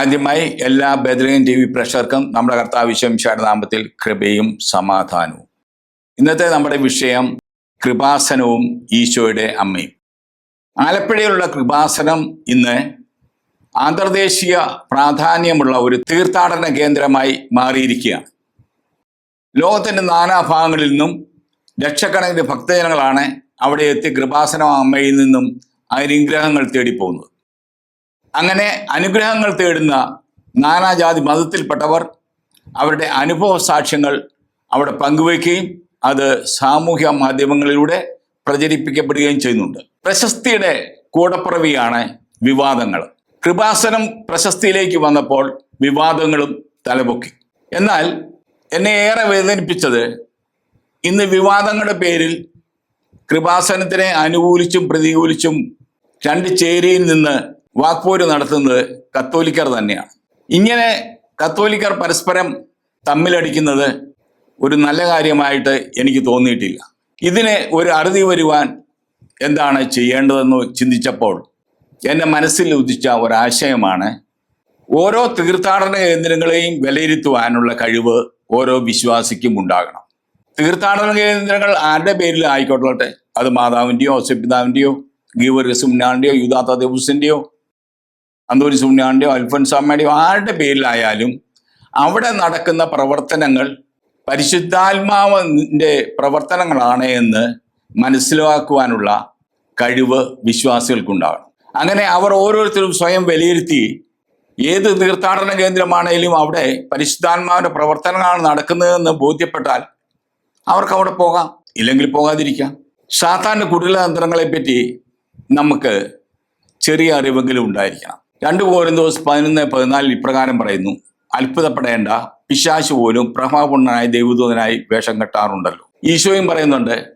ആദ്യമായി എല്ലാ ബദലയും T V പ്രേക്ഷകർക്കും നമ്മുടെ കർത്താവ് വിശ്വംശയുടെ നാമത്തിൽ കൃപയും സമാധാനവും. ഇന്നത്തെ നമ്മുടെ വിഷയം കൃപാസനവും ഈശോയുടെ അമ്മയും. ആലപ്പുഴയിലുള്ള കൃപാസനം ഇന്ന് അന്തർദേശീയ പ്രാധാന്യമുള്ള ഒരു തീർത്ഥാടന കേന്ദ്രമായി മാറിയിരിക്കുകയാണ്. ലോകത്തിന്റെ നാനാഭാഗങ്ങളിൽ നിന്നും ലക്ഷക്കണക്കിന് ഭക്തജനങ്ങളാണ് അവിടെ എത്തി കൃപാസനം അമ്മയിൽ നിന്നും അനുഗ്രഹങ്ങൾ തേടിപ്പോകുന്നത്. അങ്ങനെ അനുഗ്രഹങ്ങൾ തേടുന്ന നാനാജാതി മതത്തിൽപ്പെട്ടവർ അവരുടെ അനുഭവ സാക്ഷ്യങ്ങൾ അവിടെ പങ്കുവയ്ക്കുകയും അത് സാമൂഹ്യ മാധ്യമങ്ങളിലൂടെ പ്രചരിപ്പിക്കപ്പെടുകയും ചെയ്യുന്നുണ്ട്. പ്രശസ്തിയുടെ കൂടപ്പിറവിയാണ് വിവാദങ്ങൾ. കൃപാസനം പ്രശസ്തിയിലേക്ക് വന്നപ്പോൾ വിവാദങ്ങളും തലപൊക്കി. എന്നാൽ എന്നെ ഏറെ വേദനിപ്പിച്ചത് ഇന്ന് വിവാദങ്ങളുടെ പേരിൽ കൃപാസനത്തിനെ അനുകൂലിച്ചും പ്രതികൂലിച്ചും രണ്ട് ചേരിയിൽ നിന്ന് വാക്പോര് നടത്തുന്നത് കത്തോലിക്കർ തന്നെയാണ്. ഇങ്ങനെ കത്തോലിക്കർ പരസ്പരം തമ്മിലടിക്കുന്നത് ഒരു നല്ല കാര്യമായിട്ട് എനിക്ക് തോന്നിയിട്ടില്ല. ഇതിന് ഒരു അറുതി വരുവാൻ എന്താണ് ചെയ്യേണ്ടതെന്ന് ചിന്തിച്ചപ്പോൾ എന്റെ മനസ്സിൽ ഉദിച്ച ഒരാശയമാണ് ഓരോ തീർത്ഥാടന കേന്ദ്രങ്ങളെയും വിലയിരുത്തുവാനുള്ള കഴിവ് ഓരോ വിശ്വാസിക്കും ഉണ്ടാകണം. തീർത്ഥാടന കേന്ദ്രങ്ങൾ ആരുടെ പേരിൽ ആയിക്കോട്ടെ അത് മാതാവിന്റെയോ ഔസപിതാവിന്റെയോ ഗീവർ സുമിനാവിന്റെയോ യുദാത്ത ദേവസിന്റെയോ അന്തോരി അൽഫൻസ് അൽഫൻസാമ്മയുടെയോ ആരുടെ പേരിലായാലും അവിടെ നടക്കുന്ന പ്രവർത്തനങ്ങൾ പരിശുദ്ധാത്മാവിന്റെ പ്രവർത്തനങ്ങളാണ് എന്ന് മനസ്സിലാക്കുവാനുള്ള കഴിവ് വിശ്വാസികൾക്കുണ്ടാകണം അങ്ങനെ അവർ ഓരോരുത്തരും സ്വയം വിലയിരുത്തി ഏത് തീർത്ഥാടന കേന്ദ്രമാണെങ്കിലും അവിടെ പരിശുദ്ധാത്മാവിന്റെ പ്രവർത്തനങ്ങളാണ് നടക്കുന്നതെന്ന് ബോധ്യപ്പെട്ടാൽ അവർക്ക് അവിടെ പോകാം ഇല്ലെങ്കിൽ പോകാതിരിക്കാം. സാധാരണ കുടിലതന്ത്രങ്ങളെപ്പറ്റി നമുക്ക് ചെറിയ അറിവെങ്കിലും ഉണ്ടായിരിക്കണം. രണ്ട് കോരിന്തോസ് പതിനൊന്ന് പതിനാലിൽ ഇപ്രകാരം പറയുന്നു. അത്ഭുതപ്പെടേണ്ട പിശാശു പോലും പ്രഭാപുണ്ണനായി ദൈവദൂതനായി വേഷം കെട്ടാറുണ്ടല്ലോ. ഈശോയും പറയുന്നുണ്ട്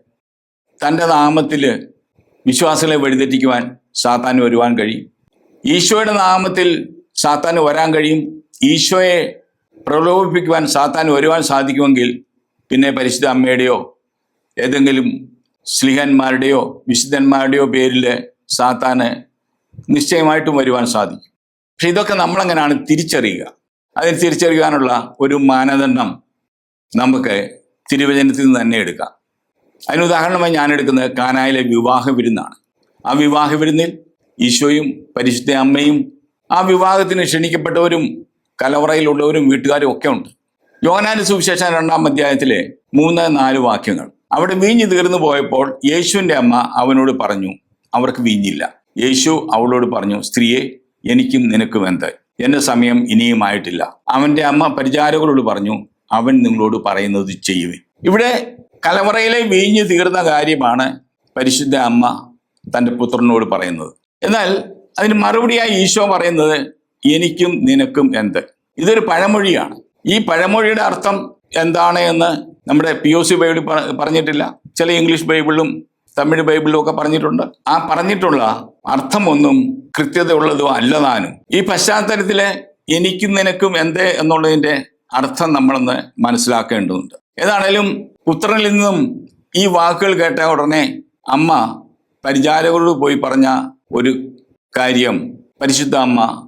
തന്റെ നാമത്തിൽ വിശ്വാസികളെ വഴിതെറ്റിക്കുവാൻ സാത്താൻ വരുവാൻ കഴിയും. ഈശോയുടെ നാമത്തിൽ സാത്താൻ വരാൻ കഴിയും. ഈശോയെ പ്രലോഭിപ്പിക്കുവാൻ സാത്താൻ വരുവാൻ സാധിക്കുമെങ്കിൽ പിന്നെ പരിശുദ്ധ അമ്മയുടെയോ ഏതെങ്കിലും സ്ലിഹന്മാരുടെയോ വിശുദ്ധന്മാരുടെയോ പേരിൽ സാത്താന് നിശ്ചയമായിട്ടും വരുവാൻ സാധിക്കും. പക്ഷെ ഇതൊക്കെ നമ്മളെങ്ങനെയാണ് തിരിച്ചറിയുക? അതിന് തിരിച്ചറിയാനുള്ള ഒരു മാനദണ്ഡം നമുക്ക് തിരുവചനത്തിൽ നിന്ന് തന്നെ എടുക്കാം. അതിന് ഉദാഹരണമായി ഞാൻ എടുക്കുന്നത് കാനായിലെ വിവാഹ വിരുന്നാണ് ആ വിവാഹ വിരുന്നിൽ ഈശോയും പരിശുദ്ധ അമ്മയും ആ വിവാഹത്തിന് ക്ഷണിക്കപ്പെട്ടവരും കലവറയിലുള്ളവരും വീട്ടുകാരും ഒക്കെ ഉണ്ട്. യോനാന്റെ സുവിശേഷം രണ്ടാം അധ്യായത്തിലെ മൂന്ന് നാല് വാക്യങ്ങൾ. അവിടെ വീഞ്ഞു തീർന്നു പോയപ്പോൾ യേശുവിന്റെ അമ്മ അവനോട് പറഞ്ഞു അവർക്ക് വീഞ്ഞില്ല. യേശു അവളോട് പറഞ്ഞു സ്ത്രീയെ എനിക്കും നിനക്കും എന്ത്? എന്റെ സമയം ഇനിയുമായിട്ടില്ല അവന്റെ അമ്മ പരിചാരകരോട് പറഞ്ഞു അവൻ നിങ്ങളോട് പറയുന്നത് ചെയ്യുവിൻ. ഇവിടെ കലവറയിലെ വീഞ്ഞു തീർന്ന കാര്യമാണ് പരിശുദ്ധ അമ്മ തന്റെ പുത്രനോട് പറയുന്നത്. എന്നാൽ അതിന് മറുപടിയായി ഈശോ പറയുന്നത് എനിക്കും നിനക്കും എന്ത്? ഇതൊരു പഴമൊഴിയാണ്. ഈ പഴമൊഴിയുടെ അർത്ഥം എന്താണ് എന്ന് നമ്മുടെ പി ഒ സി ബൈബിൾ പറഞ്ഞിട്ടില്ല. ചില ഇംഗ്ലീഷ് ബൈബിളിലും തമിഴ് ബൈബിളിലും ഒക്കെ പറഞ്ഞിട്ടുണ്ട്. ആ പറഞ്ഞിട്ടുള്ള അർത്ഥമൊന്നും കൃത്യതയുള്ളതോ അല്ലതാനും ഈ പശ്ചാത്തലത്തിലെ എനിക്കും നിനക്കും എന്തേ എന്നുള്ളതിന്റെ അർത്ഥം നമ്മളൊന്ന് മനസ്സിലാക്കേണ്ടതുണ്ട്. ഏതാണേലും പുത്രനിൽ നിന്നും ഈ വാക്കുകൾ കേട്ട ഉടനെ അമ്മ പരിചാരകരോട് പോയി പറഞ്ഞ ഒരു കാര്യം പരിശുദ്ധ അമ്മ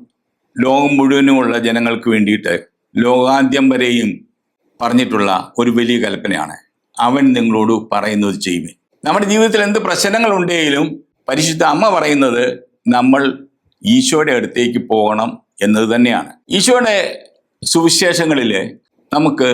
ലോകം മുഴുവനുമുള്ള ജനങ്ങൾക്ക് വേണ്ടിയിട്ട് ലോകാന്ത്യം വരെയും പറഞ്ഞിട്ടുള്ള ഒരു വലിയ കൽപ്പനയാണ്. അവൻ നിങ്ങളോട് പറയുന്നത് ചെയ്യുവേ നമ്മുടെ ജീവിതത്തിൽ എന്ത് പ്രശ്നങ്ങൾ ഉണ്ടെങ്കിലും പരിശുദ്ധ അമ്മ പറയുന്നത് നമ്മൾ ഈശോയുടെ അടുത്തേക്ക് പോകണം എന്നത് തന്നെയാണ്. ഈശോയുടെ സുവിശേഷങ്ങളിൽ നമുക്ക്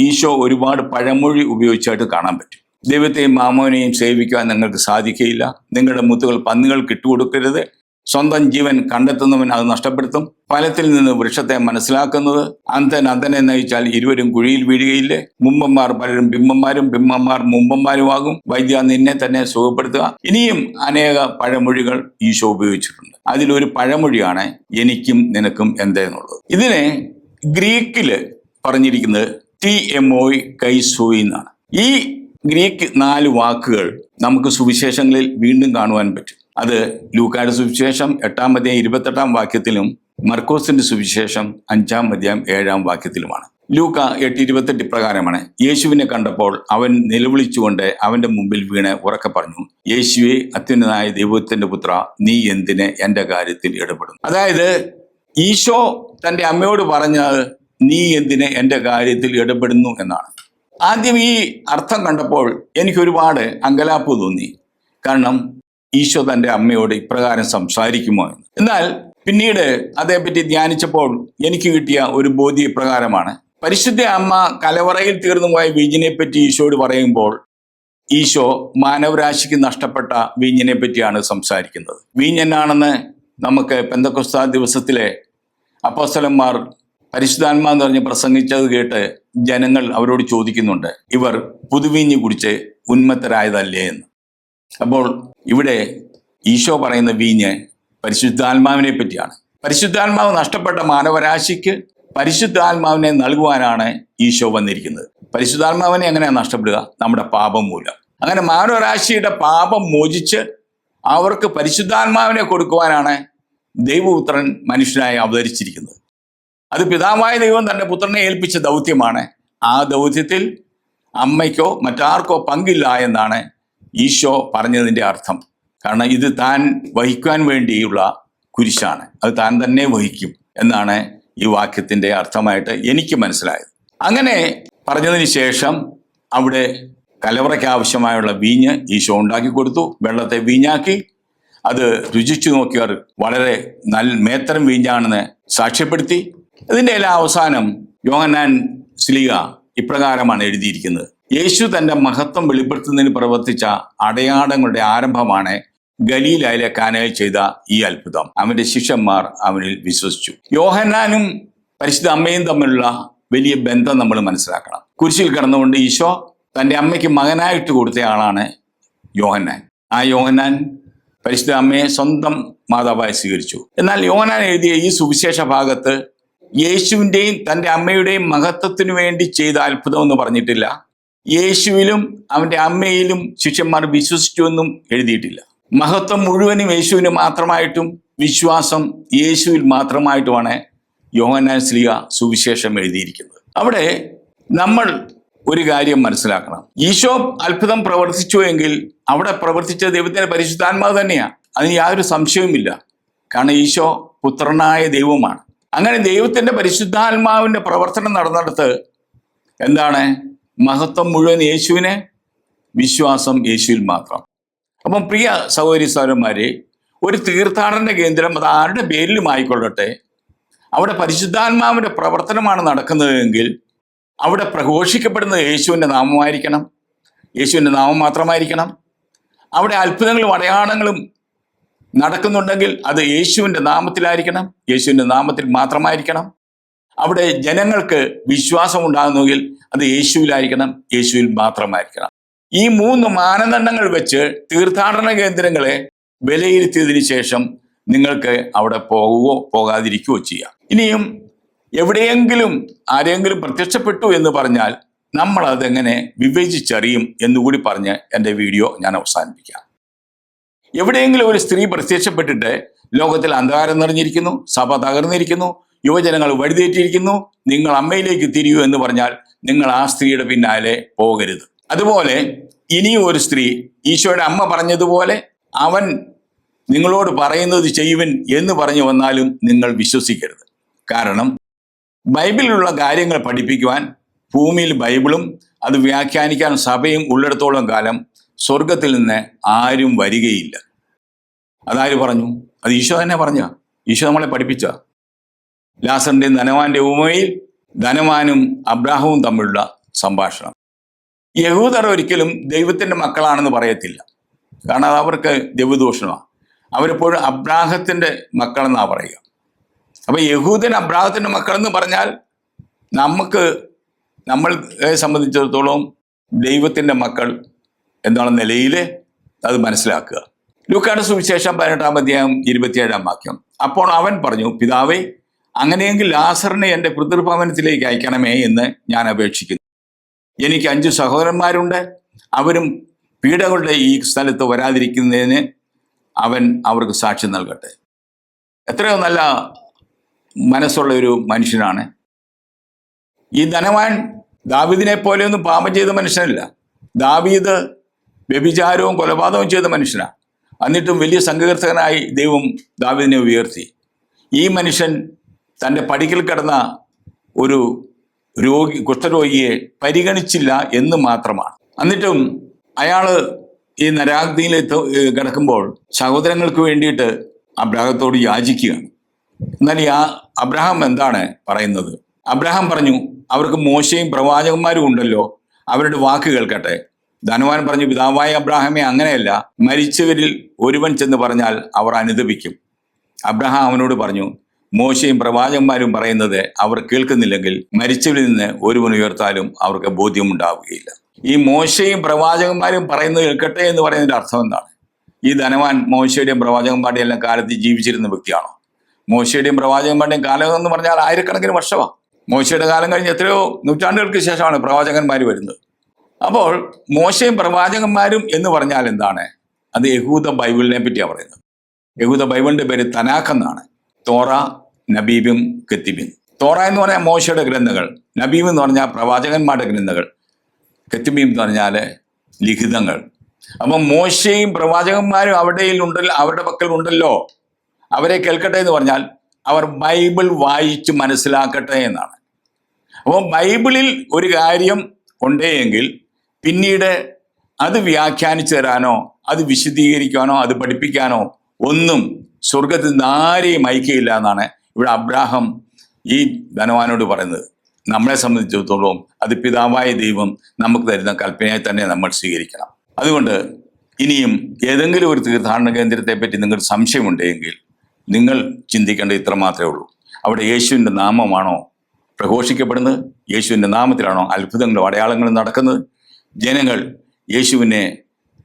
ഈശോ ഒരുപാട് പഴമൊഴി ഉപയോഗിച്ചായിട്ട് കാണാൻ പറ്റും. ദൈവത്തെയും മാമോനെയും സേവിക്കാൻ നിങ്ങൾക്ക് സാധിക്കുകയില്ല. നിങ്ങളുടെ മുത്തുകൾ പന്നികൾക്ക് കിട്ടുകൊടുക്കരുത്. സ്വന്തം ജീവൻ കണ്ടെത്തുന്നവൻ അത് നഷ്ടപ്പെടുത്തും. ഫലത്തിൽ നിന്ന് വൃക്ഷത്തെ മനസ്സിലാക്കുന്നത്. അന്തൻ അന്തനെ നയിച്ചാൽ ഇരുവരും കുഴിയിൽ വീഴുകയില്ലേ? മുമ്പന്മാർ പലരും ബിംബന്മാരും ബിംബന്മാർ മുമ്പന്മാരുമാകും. വൈദ്യ നിന്നെ തന്നെ സുഖപ്പെടുത്തുക. ഇനിയും അനേക പഴമൊഴികൾ ഈശോ ഉപയോഗിച്ചിട്ടുണ്ട്. അതിലൊരു പഴമൊഴിയാണ് എനിക്കും നിനക്കും എന്തേന്നുള്ളത്. ഇതിനെ ഗ്രീക്കിൽ പറഞ്ഞിരിക്കുന്നത് ടി എം ഒ കൈസോയി എന്നാണ്. ഈ ഗ്രീക്ക് നാല് വാക്കുകൾ നമുക്ക് സുവിശേഷങ്ങളിൽ വീണ്ടും കാണുവാൻ പറ്റും. അത് ലൂക്കായുടെ സുവിശേഷം എട്ടാം അധ്യായം ഇരുപത്തെട്ടാം വാക്യത്തിലും മർക്കോസിന്റെ സുവിശേഷം അഞ്ചാം അധ്യായം ഏഴാം വാക്യത്തിലുമാണ്. ലൂക്ക എട്ട് ഇരുപത്തെട്ട് ഇപ്രകാരമാണ് യേശുവിനെ കണ്ടപ്പോൾ അവൻ നിലവിളിച്ചുകൊണ്ട് അവന്റെ മുമ്പിൽ വീണ് ഉറക്കെ പറഞ്ഞു യേശുവെ അത്യുന്നതായ ദൈവത്തിന്റെ പുത്ര നീ എന്തിനെ എന്റെ കാര്യത്തിൽ ഇടപെടും അതായത് ഈശോ തന്റെ അമ്മയോട് പറഞ്ഞത് നീ എന്തിനെ എന്റെ കാര്യത്തിൽ ഇടപെടുന്നു? എന്നാണ്. ആദ്യം ഈ അർത്ഥം കണ്ടപ്പോൾ എനിക്ക് ഒരുപാട് അങ്കലാപ്പ് തോന്നി. കാരണം ഈശോ തന്റെ അമ്മയോട് ഇപ്രകാരം സംസാരിക്കുമോ എന്ന്. എന്നാൽ പിന്നീട് അതേപ്പറ്റി ധ്യാനിച്ചപ്പോൾ എനിക്ക് കിട്ടിയ ഒരു ബോധ്യ ഇപ്രകാരമാണ്. പരിശുദ്ധ അമ്മ കലവറയിൽ തീർന്നു പോയ വീഞ്ഞിനെ പറ്റി ഈശോയോട് പറയുമ്പോൾ ഈശോ മാനവരാശിക്ക് നഷ്ടപ്പെട്ട വീഞ്ഞിനെ പറ്റിയാണ് സംസാരിക്കുന്നത്. വീഞ്ഞെന്നാണെന്ന് നമുക്ക് പെന്തക്കൊസ്താ ദിവസത്തിലെ അപ്പോസ്തലന്മാർ പരിശുദ്ധാത്മാ എന്ന് പറഞ്ഞ് പ്രസംഗിച്ചത് കേട്ട് ജനങ്ങൾ അവരോട് ചോദിക്കുന്നുണ്ട് ഇവർ പുതുവീഞ്ഞ് കുടിച്ച് ഉന്മത്തരായതല്ലേ എന്ന്? അപ്പോൾ ഇവിടെ ഈശോ പറയുന്ന വീഞ്ഞ് പരിശുദ്ധാത്മാവിനെ പറ്റിയാണ്. പരിശുദ്ധാത്മാവ് നഷ്ടപ്പെട്ട മാനവരാശിക്ക് പരിശുദ്ധാത്മാവിനെ നൽകുവാനാണ് ഈശോ വന്നിരിക്കുന്നത്. പരിശുദ്ധാത്മാവിനെ എങ്ങനെയാണ് നഷ്ടപ്പെടുക? നമ്മുടെ പാപം മൂലം. അങ്ങനെ മാനവരാശിയുടെ പാപം മോചിച്ച് അവർക്ക് പരിശുദ്ധാത്മാവിനെ കൊടുക്കുവാനാണ് ദൈവപുത്രൻ മനുഷ്യനായി അവതരിച്ചിരിക്കുന്നത്. അത് പിതാവായ ദൈവം തന്റെ പുത്രനെ ഏൽപ്പിച്ച ദൗത്യമാണ്. ആ ദൗത്യത്തിൽ അമ്മയ്ക്കോ മറ്റാർക്കോ പങ്കില്ല എന്നാണ് ഈശോ പറഞ്ഞതിന്റെ അർത്ഥം. കാരണം ഇത് താൻ വഹിക്കാൻ വേണ്ടിയുള്ള കുരിശാണ്. അത് താൻ തന്നെ വഹിക്കും എന്നാണ് ഈ വാക്യത്തിന്റെ അർത്ഥമായിട്ട് എനിക്ക് മനസ്സിലായത്. അങ്ങനെ പറഞ്ഞതിന് ശേഷം അവിടെ കലവറയ്ക്ക് ആവശ്യമായുള്ള വീഞ്ഞ് ഈശോ ഉണ്ടാക്കി കൊടുത്തു. വെള്ളത്തെ വീഞ്ഞാക്കി. അത് രുചിച്ചു നോക്കിയവർ വളരെ നല്ല മേത്തരം വീഞ്ഞാണെന്ന് സാക്ഷ്യപ്പെടുത്തി. ഇതിന്റെ എല്ലാ അവസാനം യോഹന്നാൻ സിലിക ഇപ്രകാരമാണ് എഴുതിയിരിക്കുന്നത്. യേശു തന്റെ മഹത്വം വെളിപ്പെടുത്തുന്നതിന് പ്രവർത്തിച്ച അടയാളങ്ങളുടെ ആരംഭമാണ് ഗലീലയിലെ കാനയിൽ ചെയ്ത ഈ അത്ഭുതം. അവന്റെ ശിഷ്യന്മാർ അവനിൽ വിശ്വസിച്ചു. യോഹന്നാനും പരിശുദ്ധ അമ്മയും തമ്മിലുള്ള വലിയ ബന്ധം നമ്മൾ മനസ്സിലാക്കണം. കുരിശിൽ കിടന്നുകൊണ്ട് ഈശോ തന്റെ അമ്മയ്ക്ക് മകനായിട്ട് കൊടുത്ത ആളാണ് യോഹന്നാൻ. ആ യോഹന്നാൻ പരിശുദ്ധ അമ്മയെ സ്വന്തം മാതാവായി സ്വീകരിച്ചു. എന്നാൽ യോഹനാൻ എഴുതിയ ഈ സുവിശേഷ ഭാഗത്ത് യേശുവിന്റെയും തന്റെ അമ്മയുടെയും മഹത്വത്തിനു വേണ്ടി ചെയ്ത അത്ഭുതം എന്ന് പറഞ്ഞിട്ടില്ല. യേശുവിലും അവന്റെ അമ്മയിലും ശിഷ്യന്മാർ വിശ്വസിച്ചുവെന്നും എഴുതിയിട്ടില്ല. മഹത്വം മുഴുവനും യേശുവിന് മാത്രമായിട്ടും വിശ്വാസം യേശുവിൽ മാത്രമായിട്ടുമാണ് യോഹന്നാൻ ശ്രീയ സുവിശേഷം എഴുതിയിരിക്കുന്നത്. അവിടെ നമ്മൾ ഒരു കാര്യം മനസ്സിലാക്കണം. ഈശോ അത്ഭുതം പ്രവർത്തിച്ചു എങ്കിൽ അവിടെ പ്രവർത്തിച്ച ദൈവത്തിന്റെ പരിശുദ്ധാത്മാവ് തന്നെയാണ് അതിന് യാതൊരു സംശയവുമില്ല. കാരണം ഈശോ പുത്രനായ ദൈവമാണ്. അങ്ങനെ ദൈവത്തിന്റെ പരിശുദ്ധാത്മാവിന്റെ പ്രവർത്തനം നടന്നിടത്ത് എന്താണ്? മഹത്വം മുഴുവൻ യേശുവിനെ വിശ്വാസം യേശുവിൽ മാത്രം. അപ്പം പ്രിയ സഹോദരി സഹോദരന്മാരെ ഒരു തീർത്ഥാടന കേന്ദ്രം അത് ആരുടെ പേരിലും ആയിക്കൊള്ളട്ടെ? അവിടെ പരിശുദ്ധാത്മാവിന്റെ പ്രവർത്തനമാണ് നടക്കുന്നതെങ്കിൽ അവിടെ പ്രഘോഷിക്കപ്പെടുന്നത് യേശുവിന്റെ നാമമായിരിക്കണം. യേശുവിന്റെ നാമം മാത്രമായിരിക്കണം. അവിടെ അത്ഭുതങ്ങളും അടയാളങ്ങളും നടക്കുന്നുണ്ടെങ്കിൽ അത് യേശുവിന്റെ നാമത്തിലായിരിക്കണം. യേശുവിന്റെ നാമത്തിൽ മാത്രമായിരിക്കണം. അവിടെ ജനങ്ങൾക്ക് വിശ്വാസം ഉണ്ടാകുന്നെങ്കിൽ അത് യേശുവിലായിരിക്കണം യേശുവിൽ മാത്രമായിരിക്കണം. ഈ മൂന്ന് മാനദണ്ഡങ്ങൾ വെച്ച് തീർത്ഥാടന കേന്ദ്രങ്ങളെ വിലയിരുത്തിയതിന് ശേഷം നിങ്ങൾക്ക് അവിടെ പോകുകയോ പോകാതിരിക്കുകയോ ചെയ്യാം. ഇനിയും എവിടെയെങ്കിലും ആരെങ്കിലും പ്രത്യക്ഷപ്പെട്ടു എന്ന് പറഞ്ഞാൽ നമ്മൾ അതെങ്ങനെ വിവേചിച്ചറിയും എന്നുകൂടി പറഞ്ഞ് എന്റെ വീഡിയോ ഞാൻ അവസാനിപ്പിക്കാം. എവിടെയെങ്കിലും ഒരു സ്ത്രീ പ്രത്യക്ഷപ്പെട്ടിട്ട് ലോകത്തിൽ അന്ധകാരം നിറഞ്ഞിരിക്കുന്നു സഭ തകർന്നിരിക്കുന്നു യുവജനങ്ങൾ വഴിതെറ്റിയിരിക്കുന്നു. നിങ്ങൾ അമ്മയിലേക്ക് തിരിയൂ എന്ന് പറഞ്ഞാൽ നിങ്ങൾ ആ സ്ത്രീയുടെ പിന്നാലെ പോകരുത്. അതുപോലെ ഇനിയും ഒരു സ്ത്രീ ഈശോയുടെ അമ്മ പറഞ്ഞതുപോലെ അവൻ നിങ്ങളോട് പറയുന്നത് ചെയ്യുവൻ എന്ന് പറഞ്ഞു വന്നാലും നിങ്ങൾ വിശ്വസിക്കരുത്. കാരണം ബൈബിളിലുള്ള കാര്യങ്ങൾ പഠിപ്പിക്കുവാൻ ഭൂമിയിൽ ബൈബിളും അത് വ്യാഖ്യാനിക്കാൻ സഭയും ഉള്ളിടത്തോളം കാലം സ്വർഗത്തിൽ നിന്ന് ആരും വരികയില്ല. അതാര് പറഞ്ഞു? അത് ഈശോ തന്നെ പറഞ്ഞ. ഈശോ നമ്മളെ പഠിപ്പിച്ച. ലാസറിന്റെയും ധനവാന്റെ ഉപമയിൽ ധനവാനും അബ്രാഹവും തമ്മിലുള്ള സംഭാഷണം. യഹൂദർ ഒരിക്കലും ദൈവത്തിന്റെ മക്കളാണെന്ന് പറയത്തില്ല. കാരണം അത് അവർക്ക് ദൈവദൂഷണമാണ് അവരെപ്പോഴും അബ്രാഹത്തിന്റെ മക്കളെന്നാ പറയുക. അപ്പൊ യഹൂദൻ അബ്രാഹത്തിന്റെ മക്കളെന്ന് പറഞ്ഞാൽ നമുക്ക് നമ്മളെ സംബന്ധിച്ചിടത്തോളം ദൈവത്തിന്റെ മക്കൾ എന്നുള്ള നിലയിൽ അത് മനസ്സിലാക്കുക. ലൂക്കാട് സുവിശേഷം പതിനെട്ടാം അധ്യായം ഇരുപത്തിയേഴാം വാക്യം. അപ്പോൾ അവൻ പറഞ്ഞു പിതാവേ അങ്ങനെയെങ്കിൽ ലാസറിനെ എന്റെ പിതൃഭവനത്തിലേക്ക് അയക്കണമേ എന്ന് ഞാൻ അപേക്ഷിക്കുന്നു. എനിക്ക് അഞ്ച് സഹോദരന്മാരുണ്ട്. അവരും പീഡകളുടെ ഈ സ്ഥലത്ത് വരാതിരിക്കുന്നതിന് അവൻ അവർക്ക് സാക്ഷ്യം നൽകട്ടെ. എത്രയോ നല്ല മനസ്സുള്ള ഒരു മനുഷ്യനാണ്. ഈ ധനവാൻ ദാവീദിനെ പോലെയൊന്നും പാപം ചെയ്ത മനുഷ്യനല്ല. ദാവീദ് വ്യഭിചാരവും കൊലപാതകവും ചെയ്ത മനുഷ്യനാണ് എന്നിട്ടും വലിയ സംഘകർത്തകനായി ദൈവം ദാവീദിനെ ഉയർത്തി. ഈ മനുഷ്യൻ തന്റെ പടിക്കൽ കിടന്ന ഒരു രോഗി കുഷ്ഠരോഗിയെ പരിഗണിച്ചില്ല എന്ന് മാത്രമാണ്. എന്നിട്ടും അയാൾ ഈ നരാഗ്നിയിൽ കിടക്കുമ്പോൾ സഹോദരങ്ങൾക്ക് വേണ്ടിയിട്ട് അബ്രാഹത്തോട് യാചിക്കുകയാണ്. എന്നാൽ ആ അബ്രഹാം എന്താണ് പറയുന്നത്? അബ്രഹാം പറഞ്ഞു അവർക്ക് മോശയും പ്രവാചകന്മാരും ഉണ്ടല്ലോ അവരുടെ വാക്ക് കേൾക്കട്ടെ. ധനവാൻ പറഞ്ഞു പിതാവായ അബ്രാഹാമെ അങ്ങനെയല്ല. മരിച്ചവരിൽ ഒരുവൻ ചെന്ന് പറഞ്ഞാൽ അവർ അനുദപിക്കും. അബ്രഹാം അവനോട് പറഞ്ഞു മോശയും പ്രവാചകന്മാരും പറയുന്നത് അവർ കേൾക്കുന്നില്ലെങ്കിൽ മരിച്ചവരിൽ നിന്ന് ഒരുവൻ ഉയർത്താലും അവർക്ക് ബോധ്യമുണ്ടാവുകയില്ല. ഈ മോശയും പ്രവാചകന്മാരും പറയുന്നത് കേൾക്കട്ടെ എന്ന് പറയുന്നതിന്റെ അർത്ഥം എന്താണ്? ഈ ധനവാൻ മോശയുടെയും പ്രവാചകന്മാരുടെയും എല്ലാം കാലത്ത് ജീവിച്ചിരുന്ന വ്യക്തിയാണോ? മോശയുടെയും പ്രവാചകന്മാരുടെയും കാലം എന്ന് പറഞ്ഞാൽ ആയിരക്കണക്കിന് വർഷമാണ് മോശയുടെ കാലം കഴിഞ്ഞ് എത്രയോ നൂറ്റാണ്ടുകൾക്ക് ശേഷമാണ് പ്രവാചകന്മാർ വരുന്നത്. അപ്പോൾ മോശയും പ്രവാചകന്മാരും എന്ന് പറഞ്ഞാൽ എന്താണ്? അത് യഹൂദ ബൈബിളിനെ പറ്റിയാണ് പറയുന്നത്. യഹൂദ ബൈബിളിന്റെ പേര് തനാഖ് എന്നാണ്. തോറ നബീബും കെത്തിബിൻ തോറ എന്ന് പറഞ്ഞാൽ മോശയുടെ ഗ്രന്ഥങ്ങൾ നബീബ് എന്ന് പറഞ്ഞാൽ പ്രവാചകന്മാരുടെ ഗ്രന്ഥങ്ങൾ കെത്തിബീം എന്ന് പറഞ്ഞാൽ ലിഖിതങ്ങൾ. അപ്പം മോശയും പ്രവാചകന്മാരും അവിടെയിൽ ഉണ്ടല്ലോ അവരുടെ പക്കൽ ഉണ്ടല്ലോ. അവരെ കേൾക്കട്ടെ എന്ന് പറഞ്ഞാൽ അവർ ബൈബിൾ വായിച്ച് മനസ്സിലാക്കട്ടെ എന്നാണ്. അപ്പോൾ ബൈബിളിൽ ഒരു കാര്യം ഉണ്ടെങ്കിൽ പിന്നീട് അത് വ്യാഖ്യാനിച്ചു തരാനോ അത് വിശദീകരിക്കാനോ അത് പഠിപ്പിക്കാനോ ഒന്നും സ്വർഗത്തിൽ നിന്ന് ആരെയും അയക്കുകയില്ല എന്നാണ് ഇവിടെ അബ്രാഹം ഈ ധനവാനോട് പറയുന്നത്. നമ്മളെ സംബന്ധിച്ചിടത്തോളം അത് പിതാവായ ദൈവം നമുക്ക് തരുന്ന കൽപ്പനയായി തന്നെ നമ്മൾ സ്വീകരിക്കണം. അതുകൊണ്ട് ഇനിയും ഏതെങ്കിലും ഒരു തീർത്ഥാടന കേന്ദ്രത്തെ പറ്റി നിങ്ങൾക്ക് സംശയമുണ്ടെങ്കിൽ നിങ്ങൾ ചിന്തിക്കേണ്ട ഇത്ര മാത്രമേ ഉള്ളൂ. അവിടെ യേശുവിന്റെ നാമമാണോ പ്രഘോഷിക്കപ്പെടുന്നത്? യേശുവിന്റെ നാമത്തിലാണോ അത്ഭുതങ്ങളും അടയാളങ്ങളും നടക്കുന്നത്? ജനങ്ങൾ യേശുവിനെ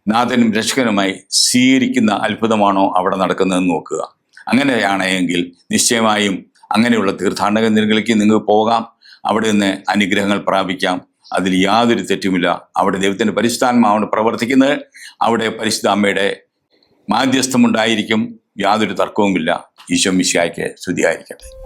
നാഥനും രക്ഷകനുമായി സ്വീകരിക്കുന്ന അത്ഭുതമാണോ അവിടെ നടക്കുന്നതെന്ന് നോക്കുക. അങ്ങനെയാണെങ്കിൽ നിശ്ചയമായും അങ്ങനെയുള്ള തീർത്ഥാടന കേന്ദ്രങ്ങളിലേക്ക് നിങ്ങൾക്ക് പോകാം. അവിടെ നിന്ന് അനുഗ്രഹങ്ങൾ പ്രാപിക്കാം. അതിൽ യാതൊരു തെറ്റുമില്ല. അവിടെ ദൈവത്തിന്റെ പരിശുദ്ധാത്മാവാണ് പ്രവർത്തിക്കുന്നത്. അവിടെ പരിശുദ്ധ അമ്മയുടെ മാധ്യസ്ഥമുണ്ടായിരിക്കും. യാതൊരു തർക്കവുമില്ല. ഈശോ മിശിയായ്ക്ക് സ്തുതിയായിരിക്കട്ടെ.